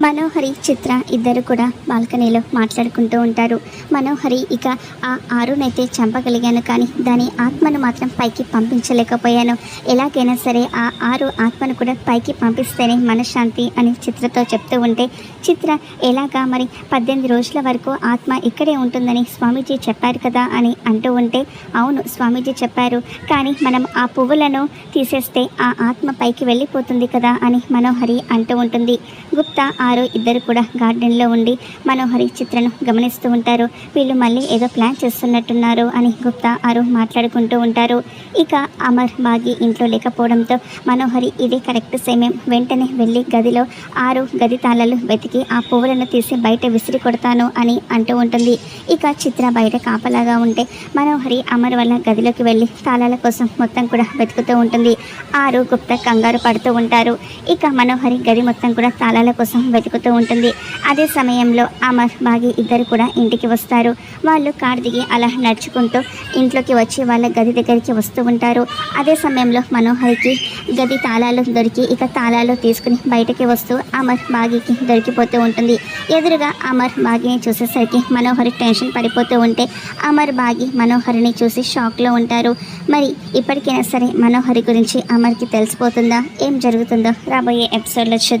మనోహరి చిత్ర ఇద్దరు కూడా బాల్కనీలో మాట్లాడుకుంటూ ఉంటారు. మనోహరి ఇక ఆ ఆరునైతే చంపగలిగాను కానీ దాని ఆత్మను మాత్రం పైకి పంపించలేకపోయాను. ఎలాగైనా సరే ఆ ఆరు ఆత్మను కూడా పైకి పంపిస్తేనే మనశ్శాంతి అని చిత్రతో చెప్తూ ఉంటే చిత్ర ఎలాగా మరి పద్దెనిమిది రోజుల వరకు ఆత్మ ఇక్కడే ఉంటుందని స్వామీజీ చెప్పారు కదా అని అంటూ ఉంటే అవును స్వామీజీ చెప్పారు. కానీ మనం ఆ పువ్వులను తీసేస్తే ఆ ఆత్మ పైకి వెళ్ళిపోతుంది కదా అని మనోహరి అంటూ ఉంటుంది. గుప్తా ఆరు ఇద్దరు కూడా గార్డెన్లో ఉండి మనోహరి చిత్రను గమనిస్తూ ఉంటారు. వీళ్ళు మళ్ళీ ఏదో ప్లాన్ చేస్తున్నట్టున్నారు అని గుప్తా ఆరు మాట్లాడుకుంటూ ఉంటారు. ఇక అమర్ బాగి ఇంట్లో లేకపోవడంతో మనోహరి ఇదే కరెక్ట్ సమయం. వెంటనే వెళ్ళి గదిలో ఆరు గది తాళాలు వెతికి ఆ పువ్వులను తీసి బయట విసిరి కొడతాను అని అంటూ ఉంటుంది. ఇక చిత్ర బయట కాపలాగా ఉంటే మనోహరి అమర్ వల్ల గదిలోకి వెళ్ళి తాళాల కోసం మొత్తం కూడా వెతుకుతూ ఉంటుంది. ఆరు గుప్త కంగారు పడుతూ ఉంటారు. ఇక మనోహరి గది మొత్తం కూడా తాళాల కోసం వెతుకుతూ ఉంటుంది. అదే సమయంలో అమర్ బాగి ఇద్దరు కూడా ఇంటికి వస్తారు. వాళ్ళు కార్ దిగి అలా నడుచుకుంటూ ఇంట్లోకి వచ్చి వాళ్ళ గది దగ్గరికి వస్తూ ఉంటారు. అదే సమయంలో మనోహరికి గది తాళాలు దొరికి ఇక తాళాలు తీసుకుని బయటకి వస్తూ అమర్ బాగికి దొరికిపోతూ ఉంటుంది. ఎదురుగా అమర్ బాగిని చూసేసరికి మనోహరి టెన్షన్ పడిపోతూ ఉంటే అమర్ బాగి మనోహరిని చూసి షాక్లో ఉంటారు. మరి ఇప్పటికైనా సరే మనోహరి గురించి అమర్కి తెలిసిపోతుందా? ఏం జరుగుతుందో రాబోయే ఎపిసోడ్లో చూద్దాం.